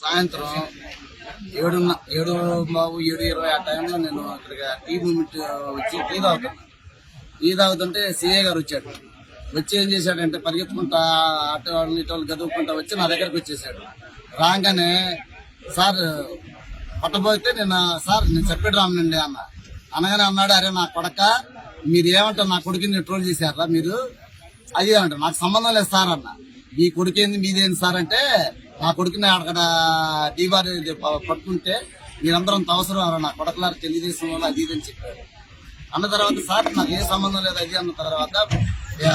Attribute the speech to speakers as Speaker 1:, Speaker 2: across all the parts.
Speaker 1: సాయంత్రం ఏడున్న ఏడు బాబు ఏడు ఇరవై ఆ టైంలో నేను అక్కడికి టీ మూమెంట్ వచ్చి టీ తాగుతాను టీ తాగుతుంటే సిఏ గారు వచ్చాడు. వచ్చి ఏం చేశాడంటే పరిగెత్తుకుంటా అటు వాళ్ళని ఇటు వాళ్ళు చదువుకుంటా వచ్చి నా దగ్గరకు వచ్చేసాడు. రాగానే సార్ పట్టబోతే నేను సార్ నేను చెప్పాడు రామనండి అన్న. అనగానే అన్నాడు అరే నా కొడక మీరు ఏమంటారు? నా కొడుకుని ట్రోల్ చేశారా మీరు? అది ఏమంటారు నాకు సంబంధం లేదు సార్ అన్న. మీ కొడుకేంది మీదేంది సార్? అంటే నా కొడుకుని అక్కడ డీబార్ పట్టుకుంటే మీరందరం అవసరం నా కొడకలారు తెలియజేసిన వాళ్ళు అది ఇది అని చెప్పారు. అన్న తర్వాత సార్ నాకు ఏ సంబంధం లేదు అది అన్న తర్వాత నా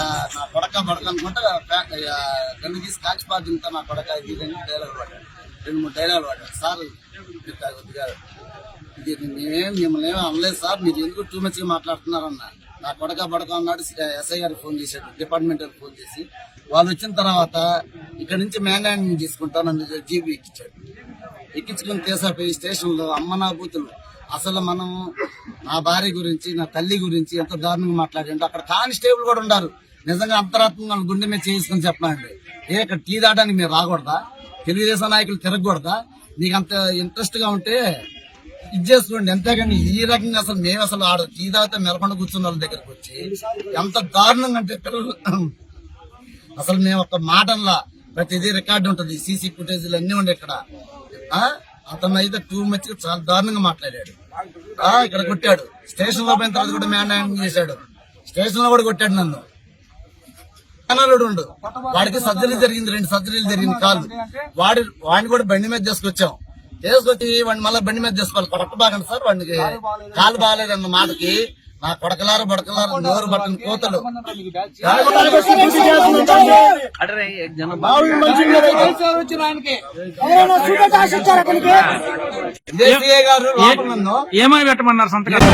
Speaker 1: కొడక పడక అనుకుంటా ప్యా- ఆ, గన్ను తీసి కాచి పాటింతా నా కొడక ఇది ఇది డైలాగ్ పడ్డాడు రెండు మూడు డైలాగ్ పడ్డాడు సార్ ఇది కొద్దిగా ఇది మేమేం మిమ్మల్ని ఏమీ అనలేదు సార్ మీరు ఎందుకు టూ మచ్గా మాట్లాడుతున్నారన్నా నా కొడక పడక అన్నాడు ఎస్ఐ గారికి ఫోన్ చేశాడు డిపార్ట్మెంట్ ఫోన్ చేసి. వాళ్ళు వచ్చిన తర్వాత ఇక్కడ నుంచి మ్యాంగాండ్ తీసుకుంటా నన్ను జీబీ ఎక్కించాడు. ఎక్కించుకుని తీసాపోయి స్టేషన్లో అమ్మ నా బూతులు అసలు మనం నా భార్య గురించి నా తల్లి గురించి ఎంత దారుణంగా మాట్లాడండి అక్కడ కానిస్టేబుల్ కూడా ఉన్నారు నిజంగా అంతరాత్మ గుండె మీద చేసుకుని చెప్పండి ఏ ఇక్కడ టీ దాటానికి మీరు రాకూడదా? తెలుగుదేశం నాయకులు తిరగకూడదా? నీకు అంత ఇంట్రెస్ట్గా ఉంటే ఇది చేస్తుండే అంతేగాని ఈ రకంగా అసలు మేము అసలు ఆడ ఈ తాగితే మెలకొండ కూర్చున్న వాళ్ళ దగ్గరకు వచ్చి ఎంత దారుణంగా అంటే పిల్లలు అసలు మేము ఒక మాటల్లా ప్రతిదీ రికార్డు ఉంటుంది. సీసీ ఫుటేజీలు అన్ని ఉండే ఇక్కడ. ఆ? అతను అయితే టూ మచ్ చాలా దారుణంగా మాట్లాడాడు. ఆ, ఇక్కడ కొట్టాడు. స్టేషన్లో పోయిన తర్వాత కూడా మ్యాన్ చేశాడు. స్టేషన్లో కూడా కొట్టాడు నన్ను. ఉండు. వాడికి సర్జరీ జరిగింది. రెండు సర్జరీలు జరిగింది కాళ్ళు వాడి వాడిని కూడా బండి మీద తీసుకొచ్చాం. తీసుకొచ్చి వాడిని మళ్ళీ బండి మీద తీసుకోవాలి కరెక్ట్ బాగండి సార్ వాడికి కాలు బాగాలేదన్న మాటకి నా కొడకలారు బడకలారు నోరు బట్టని కోతలు
Speaker 2: ఏమని పెట్టమన్నారు సంతకాలు?